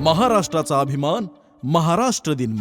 महाराष्ट्राचा अभिमान महाराष्ट्र दिन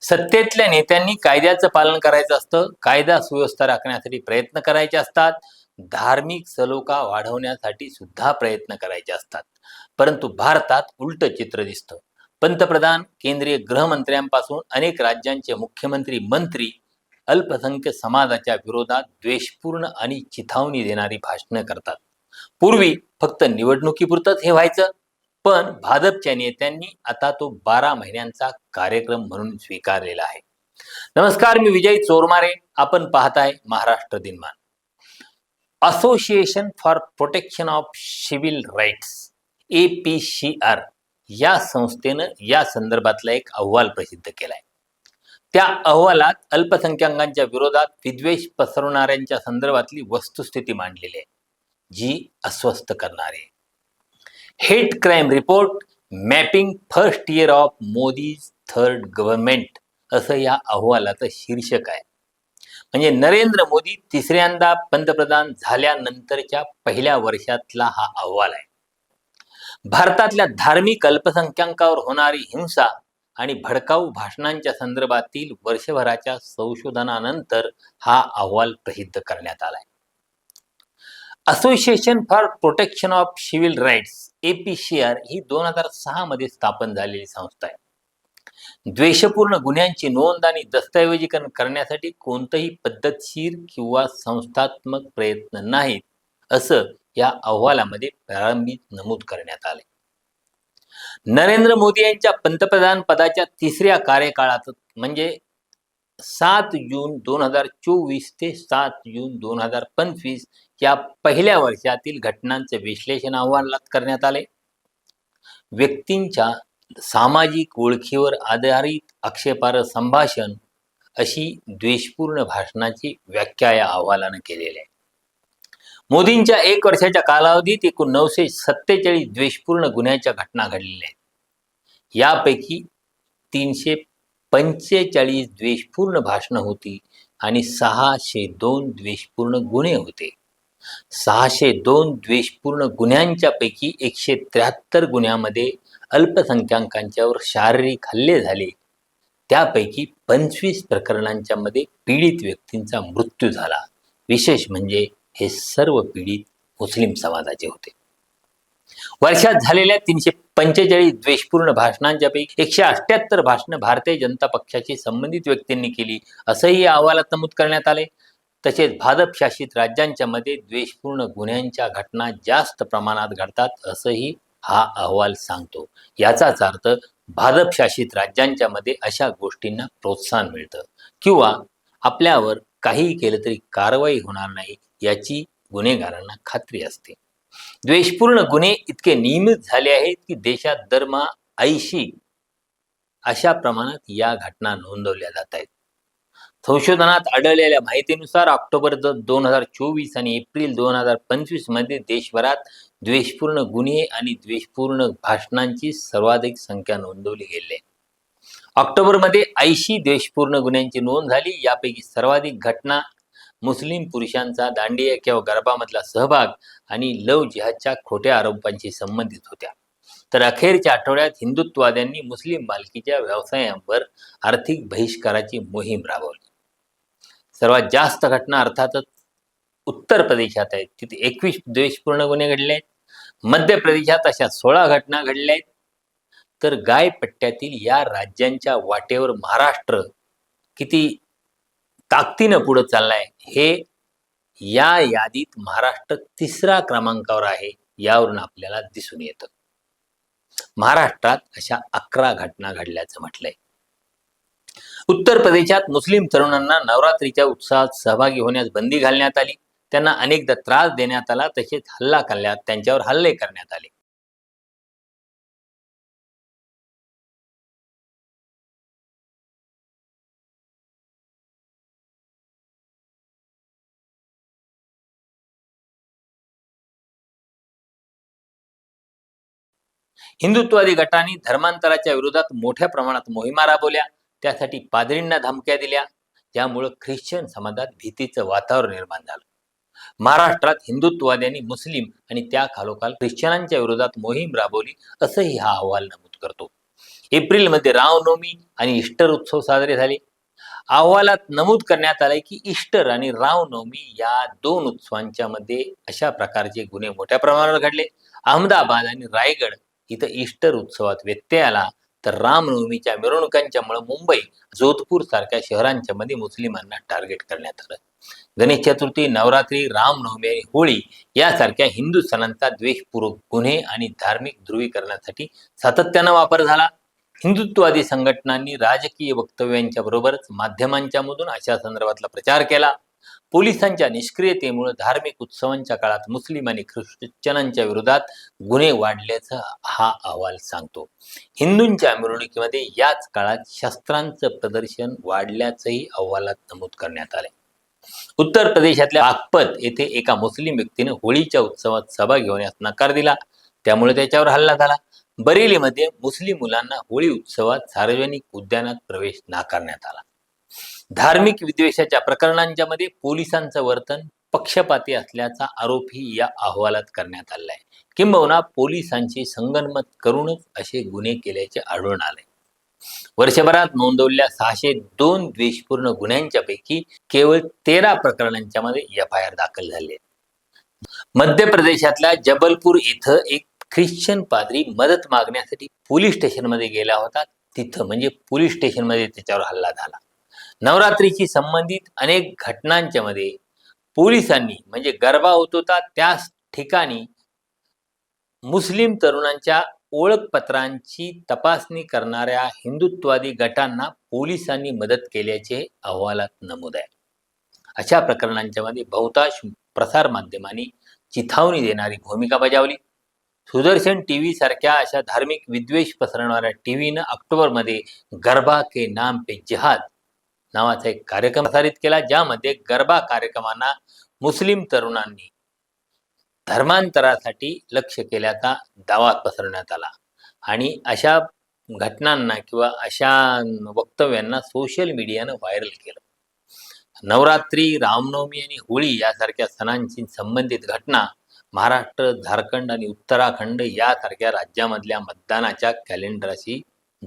सत्तेतल्या नेत्यांनी कायद्याचं पालन करायचं असतं. कायदा सुव्यवस्था राखण्यासाठी प्रयत्न करायचे असतात. धार्मिक सलोखा वाढवण्यासाठी सुद्धा प्रयत्न करायचे असतात. परंतु भारतात उलट चित्र दिसतं. पंतप्रधान केंद्रीय गृहमंत्र्यांपासून अनेक राज्यांचे मुख्यमंत्री मंत्री अल्पसंख्य समाजाच्या विरोधात द्वेषपूर्ण आणि चिथावणी देणारी भाषणं करतात. पूर्वी फक्त निवडणुकीपुरतंच हे व्हायचं पण भाजपच्या नेत्यांनी आता तो बारा महिन्यांचा कार्यक्रम म्हणून स्वीकारलेला आहे. नमस्कार मी विजय चोरमारे. आपण पाहताय Maharashtra Dinman. Association for protection of civil rights A P C R या संस्थेनं या संदर्भातला एक अहवाल प्रसिद्ध केलाय. त्या अहवालात अल्पसंख्याकांच्या विरोधात विद्वेष पसरवणाऱ्यांच्या संदर्भातली वस्तुस्थिती मांडलेली आहे. जी अस्वस्थ करणारे. Hate crime report mapping first year of Modi third government असं या अहवालाचं शीर्षक आहे. म्हणजे नरेंद्र मोदी तिसऱ्यांदा पंतप्रधान झाल्यानंतरच्या पहिल्या वर्षातला हा अहवाल आहे. भारतातल्या धार्मिक अल्पसंख्याकावर होणारी हिंसा आणि भडकाऊ भाषणांच्या संदर्भातील वर्षभराच्या संशोधनानंतर हा अहवाल प्रसिद्ध करण्यात आलाय. Association for protection of civil rights APCR ही दोन हजार सहा मध्ये स्थापन झालेली संस्था आहे. द्वेषपूर्ण गुन्ह्यांची नोंद आणि दस्तऐवजीकरण करण्यासाठी कोणतंही पद्धतशीर किंवा संस्थात्मक प्रयत्न नाहीत असं या अहवालामध्ये प्रारंभी नमूद करण्यात आले नरेंद्र मोदी यांच्या पंतप्रधान पदाच्या तिसऱ्या कार्यकाळात म्हणजे सात जून दोन हजार चोवीस ते सात जून दोन हजार पंचवीस या पहिल्या वर्षातील घटनांचे विश्लेषण अहवालात करण्यात आले. व्यक्तींच्या सामाजिक ओळखीवर आधारित आक्षेपार्ह संभाषण अशी द्वेषपूर्ण भाषणाची व्याख्या या अहवालानं केलेली आहे. मोदींच्या एक वर्षाच्या कालावधीत एकूण नऊशे सत्तेचाळीस द्वेषपूर्ण गुन्ह्याच्या घटना घडलेल्या आहेत. यापैकी तीनशे पंचेचाळीस द्वेषपूर्ण भाषणं होती आणि सहाशे दोन द्वेषपूर्ण गुन्हे होते. सहाशे दोन द्वेषपूर्ण गुन्ह्यांच्या पैकी एकशे त्र्याहत्तर गुन्ह्यामध्ये अल्पसंख्याकांच्यावर शारीरिक हल्ले झाले. त्यापैकी पंचवीस प्रकरणांच्या मध्ये पीडित व्यक्तींचा मृत्यू झाला. विशेष म्हणजे हे सर्व पीडित मुस्लिम समाजाचे होते. वर्षात झालेल्या तीनशे पंचेचाळीस द्वेषपूर्ण भाषणांच्या पैकी एकशे अठ्याहत्तर भाषणं भारतीय जनता पक्षाशी संबंधित व्यक्तींनी केली असंही या अहवालात नमूद करण्यात आले. तसेच भाजप शासित राज्यांच्या मध्ये द्वेषपूर्ण गुन्ह्यांच्या घटना जास्त प्रमाणात घडतात असंही हा अहवाल सांगतो. याचाच अर्थ भाजप शासित राज्यांच्या मध्ये अशा गोष्टींना प्रोत्साहन मिळतं. किंवा आपल्यावर काहीही केलं तरी कारवाई होणार नाही याची गुन्हेगारांना खात्री असते. द्वेषपूर्ण गुन्हे इतके नियमित झाले आहेत की देशात दरमा ऐंशी अशा प्रमाणात या घटना नोंदवल्या जात आहेत. संशोधनात आढळलेल्या माहितीनुसार ऑक्टोबर दोन हजार चोवीस आणि एप्रिल दोन हजार पंचवीसमध्ये देशभरात द्वेषपूर्ण गुन्हे आणि द्वेषपूर्ण भाषणांची सर्वाधिक संख्या नोंदवली गेली. आहे ऑक्टोबरमध्ये ऐंशी द्वेषपूर्ण गुन्ह्यांची नोंद झाली. यापैकी सर्वाधिक घटना मुस्लिम पुरुषांचा दांडिया किंवा गरबामधला सहभाग आणि लव जिहादच्या खोट्या आरोपांशी संबंधित होत्या. तर अखेरच्या आठवड्यात हिंदुत्ववाद्यांनी मुस्लिम मालकीच्या व्यवसायांवर आर्थिक बहिष्काराची मोहीम राबवली. सर्वात जास्त घटना अर्थातच उत्तर प्रदेशात आहेत. तिथे एकवीस द्वेषपूर्ण गुन्हे घडले आहेत. मध्य प्रदेशात अशा सोळा घटना घडल्या आहेत. तर गायपट्ट्यातील या राज्यांच्या वाटेवर महाराष्ट्र किती ताकदीनं पुढे चाललाय. हे या यादीत महाराष्ट्र तिसरा क्रमांकावर आहे यावरून आपल्याला दिसून येतं. महाराष्ट्रात अशा अकरा घटना घडल्याचं म्हटलंय. उत्तर प्रदेशात मुस्लिम तरुणांना नवरात्रीच्या उत्साहात सहभागी होण्यास बंदी घालण्यात आली. त्यांना अनेकदा त्रास देण्यात आला तसेच हल्ला करण्यात त्यांच्यावर हल्ले करण्यात आले. हिंदुत्ववादी गटांनी धर्मांतराच्या विरोधात मोठ्या प्रमाणात मोहिमा राबवल्या. त्यासाठी पादरींना धमक्या दिल्या. त्यामुळं ख्रिश्चन समाजात भीतीचं वातावरण निर्माण झालं. महाराष्ट्रात हिंदुत्ववाद्यांनी मुस्लिम आणि त्या खालोखाल ख्रिश्चनांच्या विरोधात मोहीम राबवली असंही हा अहवाल नमूद करतो. एप्रिलमध्ये रामनवमी आणि इस्टर उत्सव साजरे झाले. अहवालात नमूद करण्यात आलंय की इस्टर आणि रामनवमी या दोन उत्सवांच्या मध्ये अशा प्रकारचे गुन्हे मोठ्या प्रमाणावर घडले. अहमदाबाद आणि रायगड इथं ईस्टर उत्सवात व्यत्यय आला तर रामनवमीच्या मिरवणुकांच्यामुळे मुंबई जोधपूर सारख्या शहरांच्या मध्ये मुस्लिमांना टार्गेट करण्यात आलं. गणेश चतुर्थी नवरात्री रामनवमी आणि होळी यासारख्या हिंदू सणांचा द्वेषपूर्वक गुन्हे आणि धार्मिक ध्रुवीकरणासाठी सातत्यानं वापर झाला. हिंदुत्ववादी संघटनांनी राजकीय वक्तव्यांच्या बरोबरच माध्यमांच्या मधून अशा संदर्भातला प्रचार केला. पोलिसांच्या निष्क्रियतेमुळे धार्मिक उत्सवांच्या काळात मुस्लिम आणि ख्रिश्चनांच्या विरोधात गुन्हे वाढल्याचं हा अहवाल सांगतो. हिंदूंच्या मिरवणुकीमध्ये याच काळात शस्त्रांचं प्रदर्शन वाढल्याचंही अहवालात नमूद करण्यात आले उत्तर प्रदेशातल्या बागपत येथे एका मुस्लिम व्यक्तीने होळीच्या उत्सवात सभा घेण्यास नकार दिला. त्यामुळे त्याच्यावर हल्ला झाला. बरेलीमध्ये मुस्लिम मुलांना होळी उत्सवात सार्वजनिक उद्यानात प्रवेश नाकारण्यात आला. धार्मिक विद्वेषाच्या प्रकरणांच्या मध्ये पोलिसांचं वर्तन पक्षपाती असल्याचा आरोपही या अहवालात करण्यात आला आहे किंबहुना पोलिसांची संगनमत करूनच असे गुन्हे केल्याचे आढळून आले वर्षभरात नोंदवलेल्या सहाशे दोन द्वेषपूर्ण गुन्ह्यांच्या पैकी केवळ तेरा प्रकरणांच्या मध्ये एफ आय आर दाखल झाले मध्य प्रदेशातल्या जबलपूर इथं एक ख्रिश्चन पादरी मदत मागण्यासाठी पोलीस स्टेशनमध्ये गेला होता. तिथं म्हणजे पोलीस स्टेशनमध्ये त्याच्यावर हल्ला झाला. नवरात्रीशी संबंधित अनेक घटनांच्या मध्ये पोलिसांनी म्हणजे गरबा होत होता त्याच ठिकाणी मुस्लिम तरुणांच्या ओळखपत्रांची तपासणी करणाऱ्या हिंदुत्ववादी गटांना पोलिसांनी मदत केल्याचे अहवालात नमूद आहे. अशा प्रकरणांच्या मध्ये बहुतांश प्रसारमाध्यमांनी चिथावणी देणारी भूमिका बजावली. सुदर्शन टीव्ही सारख्या अशा धार्मिक विद्वेष पसरवणाऱ्या टीव्हीनं ऑक्टोबरमध्ये गरबा के नाम पे जिहाद नावाचा एक कार्यक्रम प्रसारित केला ज्यामध्ये गरबा कार्यक्रमांना मुस्लिम तरुणांनी धर्मांतरासाठी लक्ष केल्याचा दावा पसरवण्यात आला. आणि अशा घटनांना किंवा अशा वक्तव्यांना सोशल मीडियानं व्हायरल केलं. नवरात्री रामनवमी आणि होळी यासारख्या सणांशी संबंधित घटना महाराष्ट्र झारखंड आणि उत्तराखंड यासारख्या राज्यामधल्या मतदानाच्या कॅलेंडरशी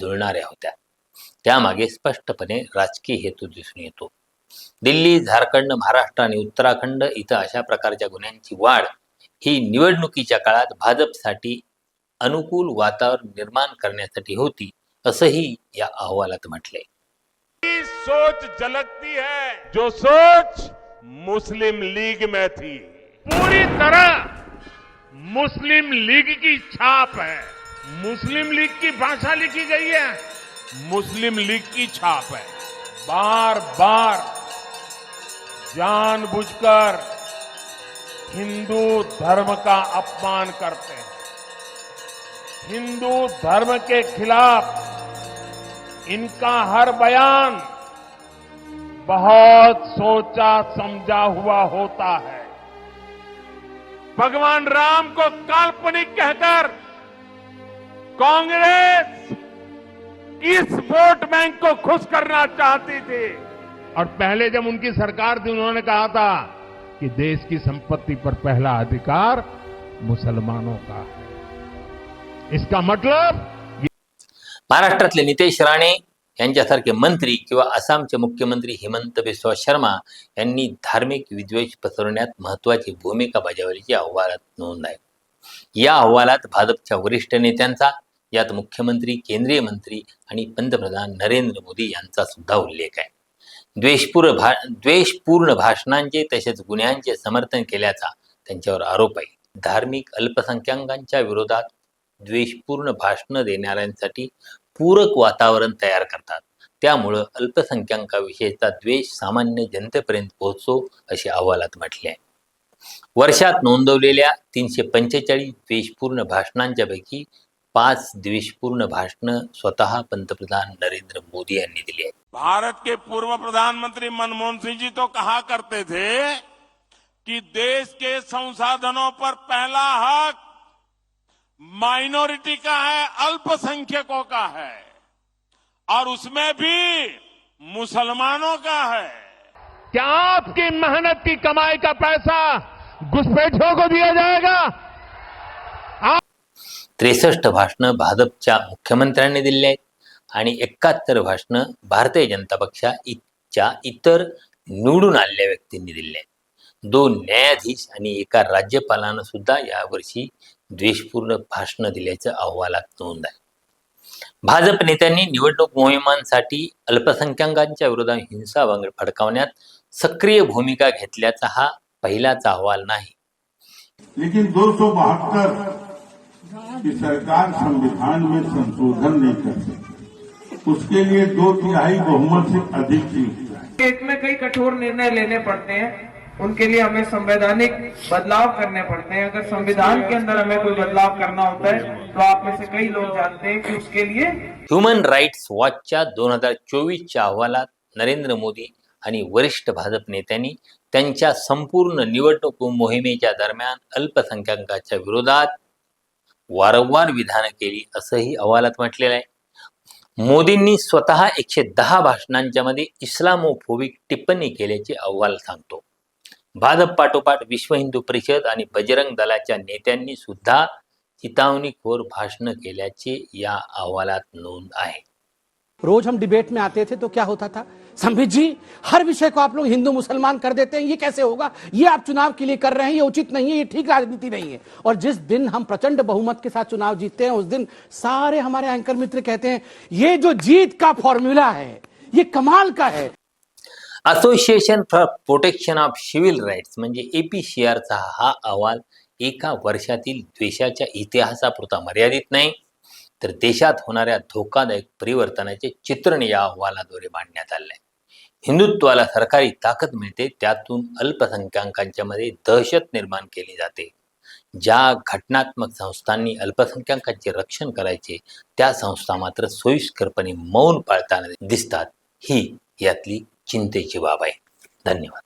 जुळणाऱ्या होत्या. त्यामागे स्पष्टपणे राजकीय हेतू दिसून येतो. दिल्ली झारखंड महाराष्ट्र आणि उत्तराखंड इथं अशा प्रकारच्या गुन्ह्यांची वाढ ही निवडणुकीच्या काळात भाजपसाठी अनुकूल वातावरण निर्माण करण्यासाठी होती असंही या अहवालात म्हटलंय. सोच झलकती है जो सोच मुस्लिम लीग में थी। पूरी तरह मुस्लिम लीग की छाप है। मुस्लिम लीग की भाषा लिखी गई है। मुस्लिम लीग की छाप है। बार बार जानबूझकर हिंदू धर्म का अपमान करते हैं। हिंदू धर्म के खिलाफ इनका हर बयान बहुत सोचा समझा हुआ होता है। भगवान राम को काल्पनिक कहकर कांग्रेस इस वोट बैंक को खुश करना चाहती थी। और पहले जब उनकी सरकार थी उन्होंने कहा था कि देश की संपत्ति पर पहला अधिकार मुसलमानों का है। इसका मतलब महाराष्ट्रातले नितेश राणे यांच्यासारखे मंत्री किंवा आसामचे मुख्यमंत्री हिमंत बिस्वा शर्मा यांनी धार्मिक विद्वेष पसरवण्यात महत्वाची भूमिका बजावल्याची अहवालात नोंद आहे. या अहवालात भाजपच्या वरिष्ठ नेत्यांचा यात मुख्यमंत्री केंद्रीय मंत्री आणि पंतप्रधान नरेंद्र मोदी यांचा सुद्धा उल्लेख आहे. द्वेषपूर्ण भा द्वेषपूर्ण भाषणांचे तसेच गुन्ह्यांचे समर्थन केल्याचा त्यांच्यावर आरोप आहे. धार्मिक अल्पसंख्याकांच्या विरोधात द्वेषपूर्ण भाषणं देणाऱ्यांसाठी पूरक वातावरण तयार करतात. त्यामुळं अल्पसंख्याकाविषयीचा द्वेष सामान्य जनतेपर्यंत पोहोचतो असे अहवालात म्हटले आहे. वर्षात नोंदवलेल्या तीनशे पंचेचाळीस द्वेषपूर्ण भाषणांच्यापैकी पाच द्वेषपूर्ण भाषणं स्वतः पंतप्रधान नरेंद्र मोदी यांनी दिली आहेत. भारत के पूर्व प्रधानमंत्री मनमोहन सिंह जी तो कहा करते थे कि देश के संसाधनों पर पहला हक माइनॉरिटी का है अल्पसंख्यकों का है और उसमें भी मुसलमानों का है। क्या आपकी मेहनत की कमाई का पैसा घुसपैठियों को दिया जाएगा? त्रेसष्ट भाषणं भाजपच्या मुख्यमंत्र्यांनी दिली आहेत आणि एकाहत्तर भाषणं भारतीय जनता पक्षाच्या इतर निवडून आलेल्या व्यक्तींनी दिली आहेत. दोन न्यायाधीश आणि एका राज्यपालानं सुद्धा यावर्षी द्वेषपूर्ण भाषणं दिल्याचं अहवालात नोंद आहे. भाजप नेत्यांनी निवडणूक मोहिमांसाठी अल्पसंख्याकांच्या विरोधात हिंसा फडकावण्यात सक्रिय भूमिका घेतल्याचा हा पहिलाच अहवाल नाही. लेकिन दो की सरकार संविधान में संशोधन नहीं कर सकती। उसके लिए दो तिहाई बहुमत से अधिक चाहिए देश में कई कठोर निर्णय लेने पड़ते हैं उनके लिए हमें संवैधानिक बदलाव करने पड़ते हैं। अगर संविधान के अंदर हमें कोई बदलाव करना होता है तो आप में से कई लोग जानते हैं कि उसके लिए ह्यूमन ह्युमन राईट्स वॉचच्या दोन हज़ार चोवीसच्या अहवालात नरेंद्र मोदी आणि वरिष्ठ भाजप नेत्यांनी त्यांच्या संपूर्ण निवडणूक मोहिमेच्या दरम्यान अल्पसंख्याकांच्या विरोधात वारंवार विधानं केली असंही अहवालात म्हटलेलं आहे. मोदींनी स्वतः एकशे दहा भाषणांच्या मध्ये इस्लामोफोबिक टिप्पणी केल्याचे अहवाल सांगतो. भाजप पाठोपाठ विश्व हिंदू परिषद आणि बजरंग दलाच्या नेत्यांनी सुद्धा चितावणीखोर भाषणं केल्याचे या अहवालात नोंद आहे. रोज हम डिबेट में आते थे तो क्या होता था? संबित जी, हर विषय को आप लोग हिंदू मुसलमान कर देते हैं, ये कैसे होगा? ये आप चुनाव के लिए कर रहे हैं, ये उचित नहीं है, ये ठीक राजनीति नहीं है। और जिस दिन हम प्रचंड बहुमत के साथ चुनाव जीतते हैं, उस दिन सारे हमारे एंकर मित्र कहते हैं, ये जो जीत का फॉर्मूला है, ये कमाल का है। Association for protection of civil rights म्हणजे एपीसीआरचा हा अहवाल एका वर्षातील द्वेषाच्या इतिहासापुरता मर्यादित नाही. तर देशात होणाऱ्या धोकादायक परिवर्तनाचे चित्रण या अहवालाद्वारे मांडण्यात आले आहे हिंदुत्वाला सरकारी ताकद मिळते त्यातून अल्पसंख्याकांच्या मध्ये दहशत निर्माण केली जाते. ज्या घटनात्मक संस्थांनी अल्पसंख्याकांचे रक्षण करायचे त्या संस्था मात्र सोयीस्करपणे मौन पाळताना दिसतात. ही यातली चिंतेची बाब आहे. धन्यवाद.